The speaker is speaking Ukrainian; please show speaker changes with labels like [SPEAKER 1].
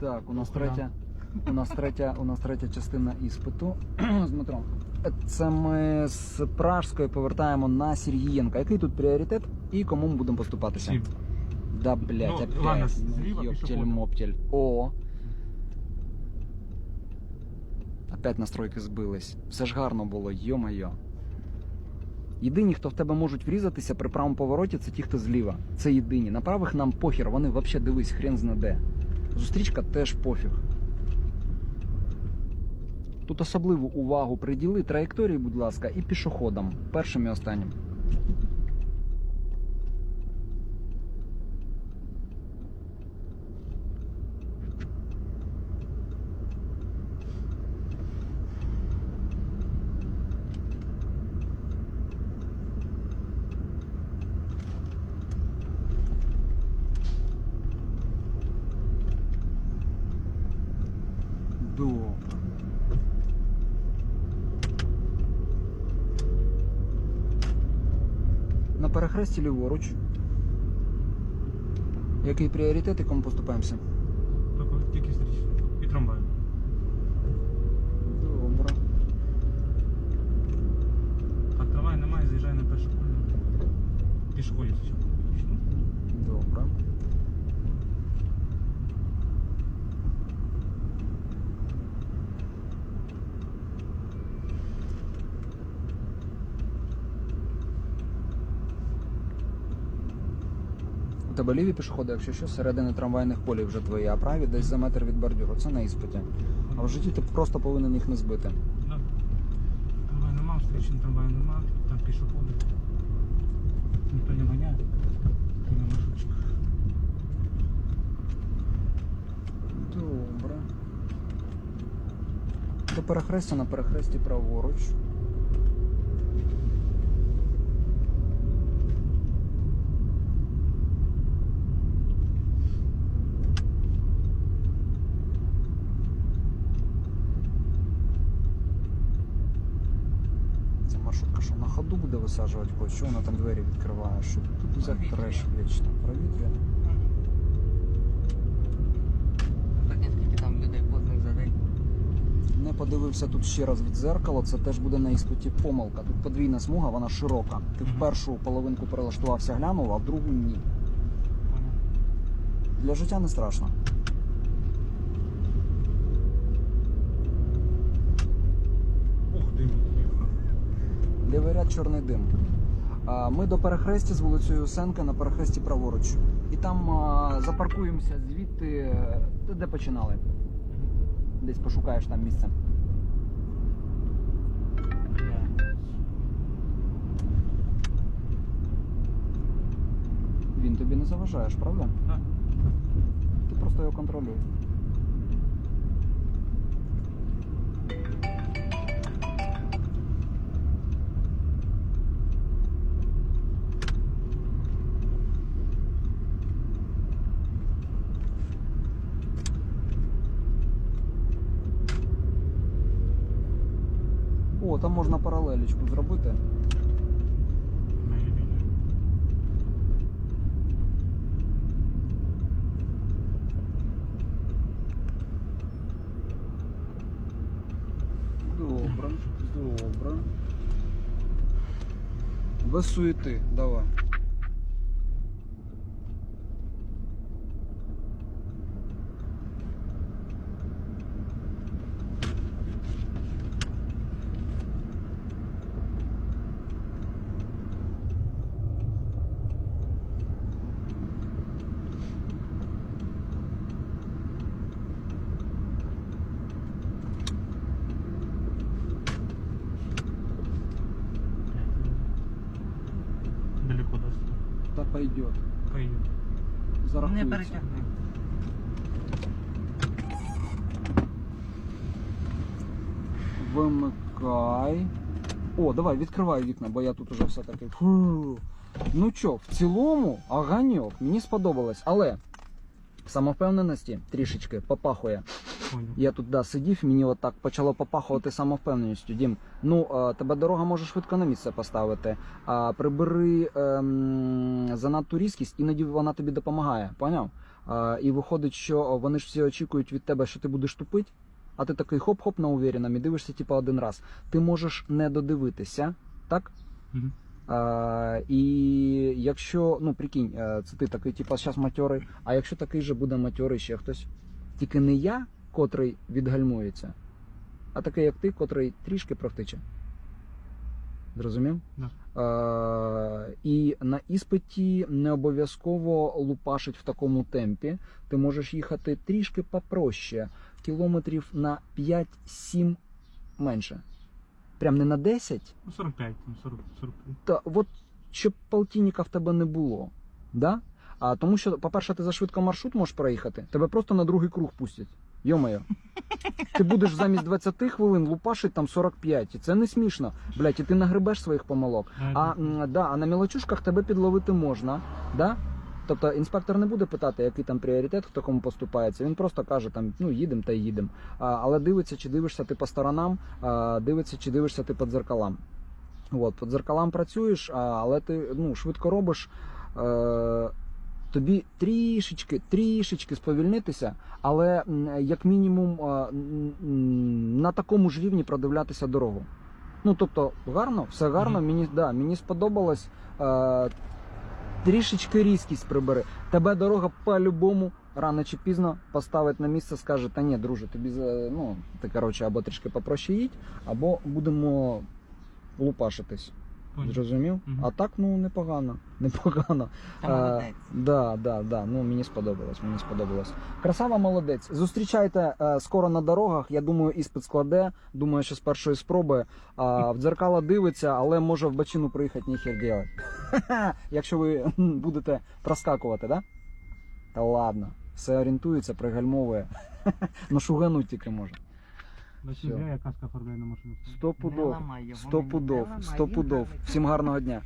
[SPEAKER 1] Так, у нас третя. У нас третя, у нас третя частина іспиту з Дмитром. Це ми з Пражської повертаємо на Сергієнка. Який тут пріоритет і кому ми будемо поступатися?
[SPEAKER 2] Всім.
[SPEAKER 1] Да, блядь,
[SPEAKER 2] Ну,
[SPEAKER 1] опять.
[SPEAKER 2] ладно, зліва
[SPEAKER 1] ёптель,
[SPEAKER 2] пішоходи.
[SPEAKER 1] моптель. О. Опять настройки збились. Все ж гарно було, йо-моє. Єдині, хто в тебе можуть врізатися при правому повороті, це ті, хто зліва. Це єдині. На правих нам похер, вони взагалі дивись, хрен зна де. Зустрічка теж пофіг. Тут особливу увагу приділи траєкторії, будь ласка, і пішоходам. Першим і останнім. Добре. На перехресті ліворуч. Який пріоритет і кому поступаємося?
[SPEAKER 2] Тільки, зустріч. І трамвай.
[SPEAKER 1] Добре.
[SPEAKER 2] Так, трамвай немає, заїжджай на першу колію. Пішоходів спочатку.
[SPEAKER 1] Добре. У тебе ліві пішоходи, якщо що, середини трамвайних полів вже твої, а праві десь за метр від бордюру. Це на іспиті. А в житті ти просто повинен їх не збити.
[SPEAKER 2] Да. Трамвай нема, встречі трамваю нема, там пішоходи. Ніхто не ганяє. Ти на маршрутчиках.
[SPEAKER 1] Добре. До перехрестя на перехресті праворуч. Це ходу буде висаджувати когось, що вона там двері відкриває? Що тут за треш? Провітря.
[SPEAKER 3] Там день.
[SPEAKER 1] Не подивився тут ще раз від зеркала, це теж буде на іспиті помилка. Тут подвійна смуга, вона широка. Ти в першу половинку перелаштувався, глянув, а в другу ні. Для життя не страшно.
[SPEAKER 2] Ох, дим.
[SPEAKER 1] Лівий ряд чорний дим. Ми до перехрестя з вулицею Сенка на перехресті праворуч. І там запаркуємося звідти, де починали. Десь пошукаєш там місце. Він тобі не заважаєш, правда?
[SPEAKER 2] Да.
[SPEAKER 1] Ти просто його контролюй. О, там можна паралелечку зробити. Добре, добре. Без суети, давай. Та пойдет.
[SPEAKER 2] Поїду.
[SPEAKER 3] Не
[SPEAKER 1] Зарахується.
[SPEAKER 3] перетягни.
[SPEAKER 1] Вимикай. О, давай, відкривай вікна, бо я тут уже все-таки. Фу. Ну чо, в цілому, аганьок, мені сподобалось, але самовпевненості трішечки попахує.
[SPEAKER 2] Понял.
[SPEAKER 1] Я тут да, сидів, мені отак почало попахувати самовпевненістю. Дім, ну е, тебе дорога може швидко на місце поставити. А прибери ем, занадту різкість, іноді вона тобі допомагає. Поняв? А, і виходить, що вони ж всі очікують від тебе, що ти будеш тупить, а ти такий хоп-хоп на увіреному і дивишся, типу, один раз. Ти можеш не додивитися, так?
[SPEAKER 2] Мгм.
[SPEAKER 1] А, і якщо, ну прикинь, е, це ти такий, типу, зараз матьорий, а якщо такий же буде матьорий ще хтось, тільки не я, котрий відгальмується, а такий, як ти, котрий трішки провтиче. Зрозумів?
[SPEAKER 2] Да.
[SPEAKER 1] Е, і на іспиті не обов'язково лупашить в такому темпі. Ти можеш їхати трішки попроще, кілометрів на 5-7 менше. Прям не на 10,
[SPEAKER 2] Ну, 45, там 40, 45.
[SPEAKER 1] та от щоб полтинника в тебе не було. Да? А тому що, по-перше, ти за швидко маршрут можеш проїхати, тебе просто на другий круг пустять. Йо-моє. Ти будеш замість 20 хвилин лупашить там 45. І це не смішно. Блять, і ти нагребеш своїх помилок. А, м, да, а на мілочушках тебе підловити можна. Да? Тобто інспектор не буде питати, який там пріоритет, хто кому поступається. Він просто каже, там, ну їдемо та їдемо. Але дивиться, чи дивишся ти по сторонам, а, дивиться, чи дивишся ти по дзеркалам. От, по дзеркалам працюєш, а, але ти ну, швидко робиш. Е, тобі трішечки, трішечки сповільнитися, але як мінімум на такому ж рівні продивлятися дорогу. Ну тобто, гарно, все гарно, мені, да, мені сподобалось. Е, трішечки різкість прибери. Тебе дорога по-любому рано чи пізно поставить на місце, скаже, та ні, друже, тобі ну, ти коротше, або трішки попроще їдь, або будемо лупашитись. Зрозумів?
[SPEAKER 2] Мгм.
[SPEAKER 1] А так, ну непогано. Непогано.
[SPEAKER 3] Та молодець.
[SPEAKER 1] Да, да, да. Ну мені сподобалось. Мені сподобалось. Красава молодець. Зустрічайте е, скоро на дорогах. Я думаю, іспит складе. Думаю, що з першої спроби. А, в дзеркало дивиться, але може в бачину приїхати ніхер делать. Якщо ви будете проскакувати, да? Та ладно. Все орієнтується, пригальмовує. Ну шугануть тільки може.
[SPEAKER 2] Бачиш,
[SPEAKER 1] Всё.
[SPEAKER 2] де я каска оформляю на машину.
[SPEAKER 1] Сто
[SPEAKER 3] Не
[SPEAKER 1] пудов.
[SPEAKER 3] ламай його,
[SPEAKER 1] Сто пудов.
[SPEAKER 3] Ламай,
[SPEAKER 1] Сто
[SPEAKER 3] він
[SPEAKER 1] пудов.
[SPEAKER 3] гарний.
[SPEAKER 1] Всім гарного дня.